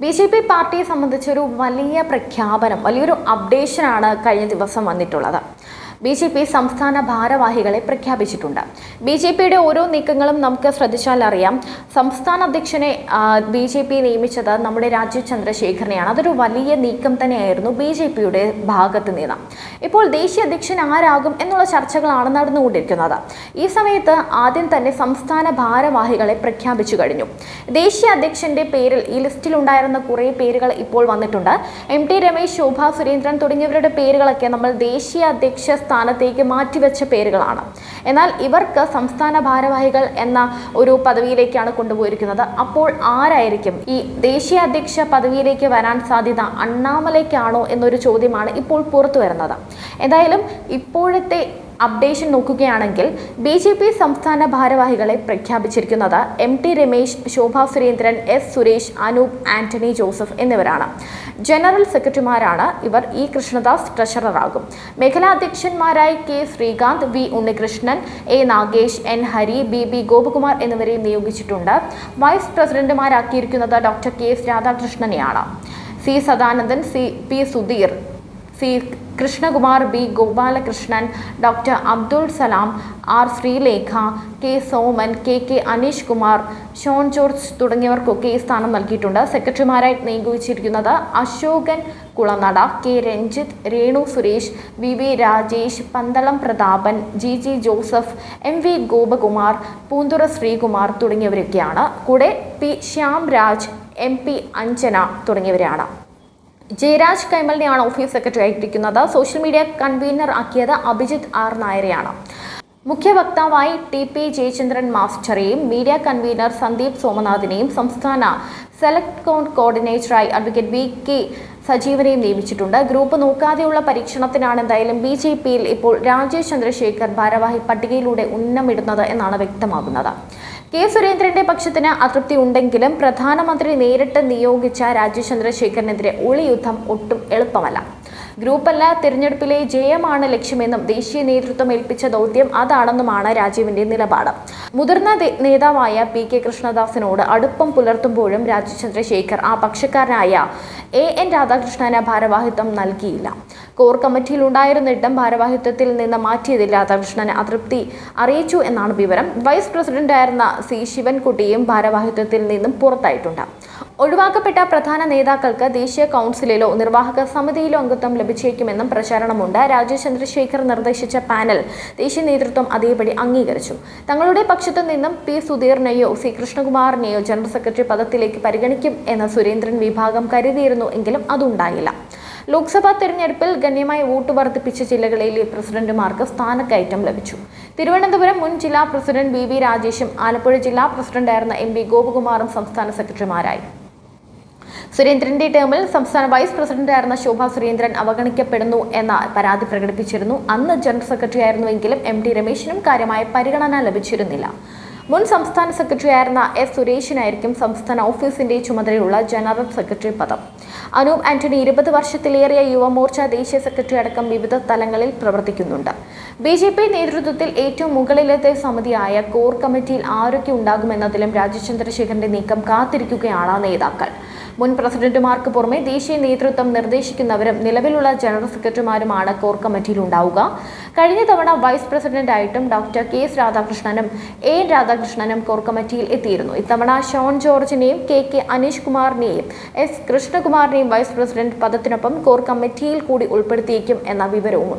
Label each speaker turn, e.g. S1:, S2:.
S1: B J P പാർട്ടിയെ സംബന്ധിച്ചൊരു വലിയ പ്രഖ്യാപനം വലിയൊരു അപ്ഡേഷനാണ് കഴിഞ്ഞ ദിവസം വന്നിട്ടുള്ളത്. ബി ജെ പി സംസ്ഥാന ഭാരവാഹികളെ പ്രഖ്യാപിച്ചിട്ടുണ്ട്. ബി ജെ പിയുടെ ഓരോ നീക്കങ്ങളും നമുക്ക് ശ്രദ്ധിച്ചാൽ അറിയാം. സംസ്ഥാന അധ്യക്ഷനെ ബി ജെ പി നിയമിച്ചത് നമ്മുടെ രാജീവ് ചന്ദ്രശേഖരനെയാണ്. അതൊരു വലിയ നീക്കം തന്നെയായിരുന്നു ബി ജെ പിയുടെ ഭാഗത്ത് നിന്ന്. ഇപ്പോൾ ദേശീയ അധ്യക്ഷൻ ആരാകും എന്നുള്ള ചർച്ചകളാണ് നടന്നുകൊണ്ടിരിക്കുന്നത്. ഈ സമയത്ത് ആദ്യം തന്നെ സംസ്ഥാന ഭാരവാഹികളെ പ്രഖ്യാപിച്ചു കഴിഞ്ഞു. ദേശീയ അധ്യക്ഷന്റെ പേരിൽ ഈ ലിസ്റ്റിൽ ഉണ്ടായിരുന്ന കുറേ പേരുകൾ ഇപ്പോൾ വന്നിട്ടുണ്ട്. എം ടി രമേശ് ശോഭ സുരേന്ദ്രൻ തുടങ്ങിയവരുടെ പേരുകളൊക്കെ നമ്മൾ ദേശീയ അധ്യക്ഷ സ്ഥാനത്തേക്ക് മാറ്റിവെച്ച പേരുകളാണ്. എന്നാൽ ഇവർക്ക് സംസ്ഥാന ഭാരവാഹികൾ എന്ന ഒരു പദവിയിലേക്കാണ് കൊണ്ടുപോയിരിക്കുന്നത്. അപ്പോൾ ആരായിരിക്കും ഈ ദേശീയ അധ്യക്ഷ പദവിയിലേക്ക് വരാൻ സാധ്യത അണ്ണാമലയ്ക്കാണോ എന്നൊരു ചോദ്യമാണ് ഇപ്പോൾ പുറത്തു വരുന്നത് എന്തായാലും ഇപ്പോഴത്തെ അപ്ഡേഷൻ നോക്കുകയാണെങ്കിൽ ബി ജെ പി സംസ്ഥാന ഭാരവാഹികളെ പ്രഖ്യാപിച്ചിരിക്കുന്നത് M T Ramesh Shobha Surendran S Suresh Anoop Antony Joseph എന്നിവരാണ്. ജനറൽ സെക്രട്ടറിമാരാണ് ഇവർ ഇ കൃഷ്ണദാസ് ട്രഷററാകും. മേഖലാ അധ്യക്ഷന്മാരായി K Sreekanth V Unnikrishnan A Nagesh N Hari B B Gopakumar എന്നിവരെ നിയോഗിച്ചിട്ടുണ്ട്. വൈസ് പ്രസിഡന്റുമാരാക്കിയിരിക്കുന്നത് doctor K S രാധാകൃഷ്ണനെയാണ്. C Sadanandan C P Sudheer C Krishnakumar B Gopalakrishnan doctor Abdul Salam R Sreelekha K Soman K K Aneesh Kumar Shone George തുടങ്ങിയവർക്കൊക്കെ ഈ സ്ഥാനം നൽകിയിട്ടുണ്ട്. സെക്രട്ടറിമാരായി നിയോഗിച്ചിരിക്കുന്നത് Ashokan Kulanada K Ranjith Renu Suresh V V Rajesh Pandalam Prathapan G G Joseph M V Gopakumar Poonthura Sreekumar തുടങ്ങിയവരൊക്കെയാണ്. കൂടെ P Shyamraj M P Anjana തുടങ്ങിയവരാണ്. ജയരാജ് കൈമലിനെയാണ് office secretary ആയിട്ടിരിക്കുന്നത്. Social media convener ആക്കിയത് Abhijith R നായരെയാണ്. മുഖ്യ വക്താവായി ടി പി ജയചന്ദ്രൻ മാസ്റ്ററെയും media convener Sandeep സോമനാഥിനെയും സംസ്ഥാന സെലക്ട് കോർഡിനേറ്ററായി അഡ്വക്കേറ്റ് വി കെ സജീവനെയും നിയമിച്ചിട്ടുണ്ട്. ഗ്രൂപ്പ് നോക്കാതെയുള്ള പരീക്ഷണത്തിനാണ് എന്തായാലും ബി ജെ പിയിൽ ഇപ്പോൾ രാജേഷ് ചന്ദ്രശേഖർ ഭാരവാഹി പട്ടികയിലൂടെ ഉന്നമിടുന്നത് എന്നാണ് വ്യക്തമാകുന്നത്. കെ സുരേന്ദ്രന്റെ പക്ഷത്തിന് അതൃപ്തി ഉണ്ടെങ്കിലും പ്രധാനമന്ത്രി നേരിട്ട് നിയോഗിച്ച രാജീവ് ചന്ദ്രശേഖരനെതിരെ ഒളിയുദ്ധം ഒട്ടും എളുപ്പമല്ല. ഗ്രൂപ്പല്ല തിരഞ്ഞെടുപ്പിലെ ജയമാണ് ലക്ഷ്യമെന്നും ദേശീയ നേതൃത്വം ഏൽപ്പിച്ച ദൗത്യം അതാണെന്നുമാണ് രാജീവിന്റെ നിലപാട്. മുതിർന്ന നേതാവായ പി കെ കൃഷ്ണദാസിനോട് അടുപ്പം പുലർത്തുമ്പോഴും രാജീവ് ചന്ദ്രശേഖർ ആ പക്ഷക്കാരനായ എ എൻ രാധാകൃഷ്ണന് ഭാരവാഹിത്വം നൽകിയില്ല. കോർ കമ്മിറ്റിയിൽ ഉണ്ടായിരുന്നിട്ടും ഭാരവാഹിത്വത്തിൽ നിന്ന് മാറ്റിയതിൽ രാധാകൃഷ്ണന് അതൃപ്തി അറിയിച്ചു എന്നാണ് വിവരം. വൈസ് പ്രസിഡന്റായിരുന്ന സി ശിവൻകുട്ടിയും ഭാരവാഹിത്വത്തിൽ നിന്നും പുറത്തായിട്ടുണ്ട്. ഒഴിവാക്കപ്പെട്ട പ്രധാന നേതാക്കൾക്ക് ദേശീയ കൗൺസിലിലോ നിർവാഹക സമിതിയിലോ അംഗത്വം ലഭിച്ചേക്കുമെന്നും പ്രചാരണമുണ്ട്. രാജീവ് ചന്ദ്രശേഖർ നിർദ്ദേശിച്ച പാനൽ ദേശീയ നേതൃത്വം അതേപടി അംഗീകരിച്ചു. തങ്ങളുടെ പക്ഷത്തു നിന്നും പി സുധീറിനെയോ സി കൃഷ്ണകുമാറിനെയോ ജനറൽ സെക്രട്ടറി പദത്തിലേക്ക് പരിഗണിക്കും എന്ന സുരേന്ദ്രൻ വിഭാഗം കരുതിയിരുന്നു എങ്കിലും അതുണ്ടായില്ല. ലോക്സഭാ തെരഞ്ഞെടുപ്പിൽ ഗണ്യമായി വോട്ട് വർദ്ധിപ്പിച്ച ജില്ലകളിലെ പ്രസിഡന്റുമാർക്ക് സ്ഥാനക്കയറ്റം ലഭിച്ചു. തിരുവനന്തപുരം മുൻ ജില്ലാ പ്രസിഡന്റ് ബി വി രാജേഷും ആലപ്പുഴ ജില്ലാ പ്രസിഡന്റായിരുന്ന എം പി ഗോപകുമാറും സംസ്ഥാന സെക്രട്ടറിമാരായി. സുരേന്ദ്രന്റെ ടേമിൽ സംസ്ഥാന വൈസ് പ്രസിഡന്റായിരുന്ന ശോഭ സുരേന്ദ്രൻ അവഗണിക്കപ്പെടുന്നു എന്ന പരാതി പ്രകടിപ്പിച്ചിരുന്നു. അന്ന് ജനറൽ സെക്രട്ടറി ആയിരുന്നുവെങ്കിലും എം ടി രമേശിനും കാര്യമായ പരിഗണന ലഭിച്ചിരുന്നില്ല. മുൻ സംസ്ഥാന സെക്രട്ടറി ആയിരുന്ന എസ് സുരേഷിനായിരിക്കും സംസ്ഥാന ഓഫീസിന്റെ ചുമതലയുള്ള ജനറൽ സെക്രട്ടറി പദം. അനൂപ് ആന്റണി ഇരുപത് വർഷത്തിലേറിയ യുവമോർച്ച ദേശീയ സെക്രട്ടറി അടക്കം വിവിധ തലങ്ങളിൽ പ്രവർത്തിക്കുന്നുണ്ട്. ബി ജെ പി നേതൃത്വത്തിൽ ഏറ്റവും മുകളിലത്തെ സമിതിയായ കോർ കമ്മിറ്റിയിൽ ആരൊക്കെ ഉണ്ടാകുമെന്നതിലും രാജീവ് ചന്ദ്രശേഖരന്റെ നീക്കം കാത്തിരിക്കുകയാണ് നേതാക്കൾ. മുൻ പ്രസിഡന്റുമാർക്ക് പുറമെ ദേശീയ നേതൃത്വം നിർദ്ദേശിക്കുന്നവരും നിലവിലുള്ള ജനറൽ സെക്രട്ടറിമാരുമാണ് കോർ കമ്മിറ്റിയിൽ ഉണ്ടാവുക. കഴിഞ്ഞ തവണ വൈസ് പ്രസിഡന്റായിട്ടും ഡോക്ടർ കെ എസ് രാധാകൃഷ്ണനും എ രാധാകൃഷ്ണനും കോർ കമ്മിറ്റിയിൽ എത്തിയിരുന്നു. ഇത്തവണ ഷോൺ ജോർജിനെയും കെ കെ അനീഷ് കുമാറിനെയും എസ് കൃഷ്ണകുമാറിനെയും വൈസ് പ്രസിഡന്റ് പദത്തിനൊപ്പം കോർ കമ്മിറ്റിയിൽ കൂടി ഉൾപ്പെടുത്തിയേക്കും എന്ന വിവരവുമുണ്ട്.